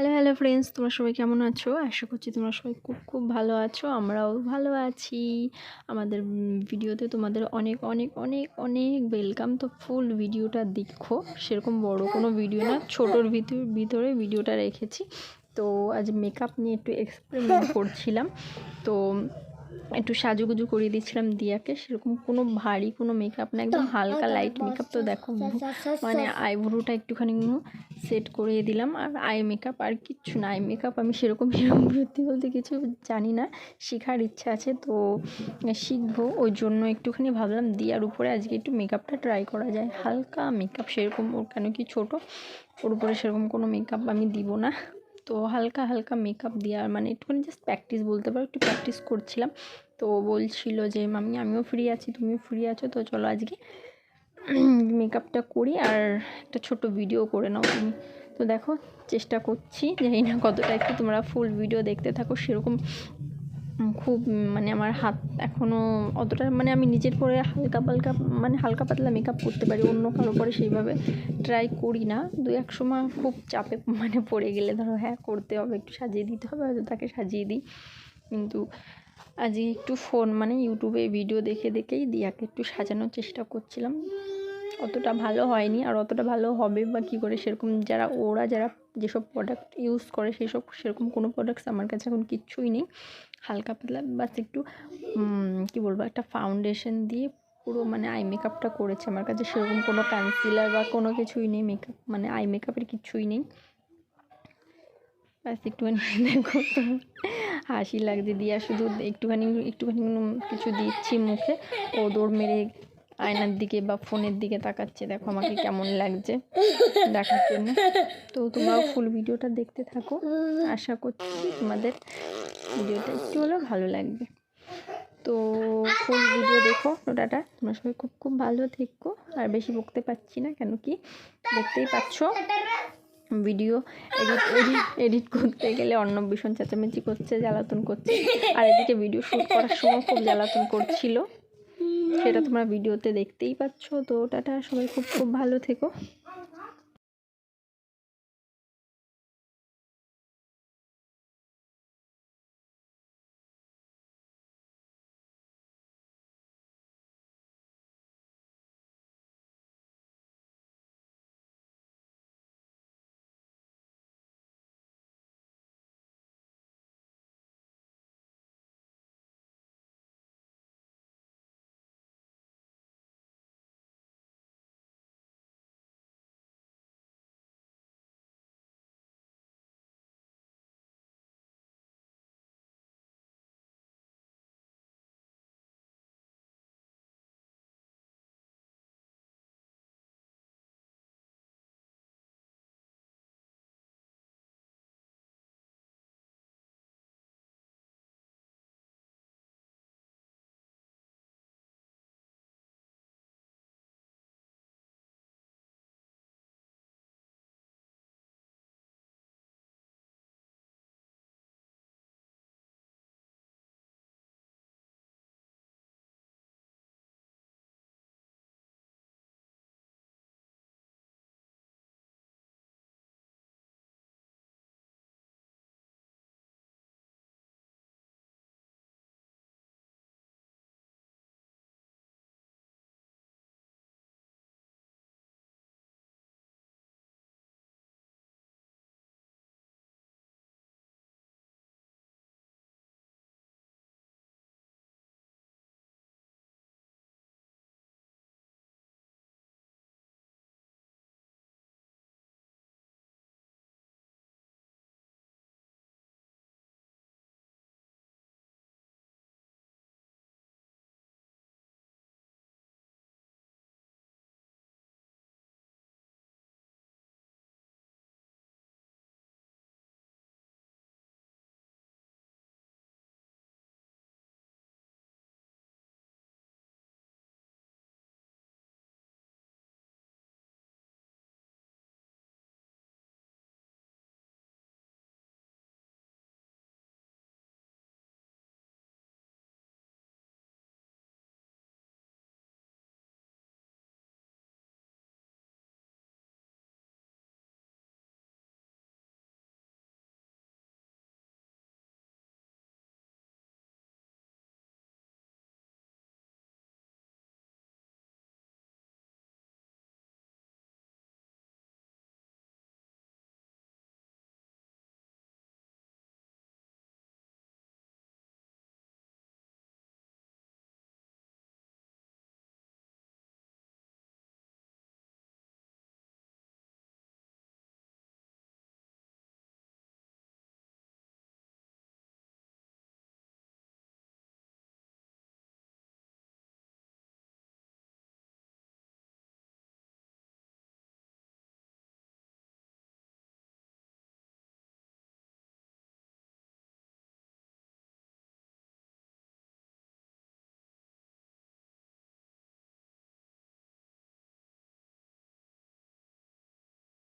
Hello hello friends তোমরা সবাই কেমন আছো? আশা করছি তোমরা সবাই খুব খুব ভালো আছো। আমরাও ভালো আছি। আমাদের ভিডিওতে তোমাদের অনেক অনেক অনেক অনেক ওয়েলকাম তো ফুল ভিডিওটা দেখো। সেরকম বড় কোনো ভিডিও না, ছোটোর ভিতর, ভিতরে ভিডিওটা রেখেছি। তো আজ মেকআপ নিয়ে একটু এক্সপেরিমেন্ট করছিলাম। তো একটু সাজুগুজু করিয়ে দিচ্ছিলাম দিয়াকে সেরকম কোনো ভারী কোনো মেকআপ না একদম হালকা লাইট মেকআপ তো দেখো মানে আইব্রোটা একটুখানি সেট করিয়ে দিলাম আর আই মেকআপ আর কিচ্ছু না। আই মেকআপ আমি সেরকম সেরকম সত্যি বলতে কিছু জানি না শেখার ইচ্ছা আছে তো শিখব। ওই জন্য একটুখানি ভাবলাম দিয়ার উপরে আজকে একটু মেকআপটা ট্রাই করা যায়। হালকা মেকআপ সেরকম ওর কেন কি ছোটো ওর উপরে সেরকম কোনো মেকআপ আমি দিব না। তো হালকা হালকা মেকআপ দেওয়ার মানে একটুখানি জাস্ট প্র্যাকটিস বলতে পারো, একটু প্র্যাকটিস করছিলাম। তো বলছিল যে মামি আমিও ফ্রি আছি, তুমিও ফ্রি আছো, তো চলো আজকে মেকআপটা করি আর একটা ছোট ভিডিও করে নাও তুমি। তো দেখো, চেষ্টা করছি, জানি না কতটা একটু তোমরা ফুল ভিডিও দেখতে থাকো, সেরকম খুব মানে আমার হাত এখনও অতটা মানে আমি নিজের পরে হালকা পালকা মানে হালকা পাতলা মেকআপ করতে পারি, অন্য কারও পরে সেইভাবে ট্রাই করি না। দু এক সময় খুব চাপে মানে পড়ে গেলে ধরো হ্যাঁ করতে হবে, একটু সাজিয়ে দিতে হবে, হয়তো তাকে সাজিয়ে দিই। কিন্তু আজকে একটু ফোন মানে ইউটিউবে ভিডিও দেখে দেখেই দিয়াকে একটু সাজানোর চেষ্টা করছিলাম। অতটা ভালো হয়নি, আর অতটা ভালো হবে বা কী করে সেরকম যারা, ওরা যারা যেসব প্রোডাক্ট ইউজ করে সেই সব সেরকম কোনো প্রোডাক্টস আমার কাছে এখন কিচ্ছুই নেই। হালকা পাতলা, বাস একটু কী বলব, একটা ফাউন্ডেশন দিয়ে পুরো মানে আই মেকআপটা করেছে। আমার কাছে সেরকম কোনো কনসিলার বা কোনো কিছুই নেই মেকআপ মানে আই মেকআপের কিছুই নেই। ব্যাস একটুখানি দেখো, হাসি লাগছে। দিয়ে শুধু একটুখানি একটুখানি কিছু দিচ্ছি মুখে। ও দৌড় মেরে আয়নার দিকে বা ফোনের দিকে তাকাচ্ছে, দেখো আমাকে কেমন লাগছে দেখার জন্য। তো তোমরাও ফুল ভিডিওটা দেখতে থাকো। আশা করছি তোমাদের ভিডিওটা একটু হলেও ভালো লাগবে। তো ফুল ভিডিও দেখো ওটাটা তোমরা সবাই খুব খুব ভালো থেকো। আর বেশি বকতে পারছি না, কেন কি? দেখতেই পাচ্ছ ভিডিও এডিট এডিট এডিট করতে গেলে অন্য ভীষণ চেঁচামেচি করছে, জ্বালাতন করছে। আর এদিকে ভিডিও শ্যুট করার সময় খুব জ্বালাতন করছিল। সেটা তোমরা ভিডিওতে দেখতেই পাচ্ছ। তো টাটা সবাই খুব খুব ভালো থেকো।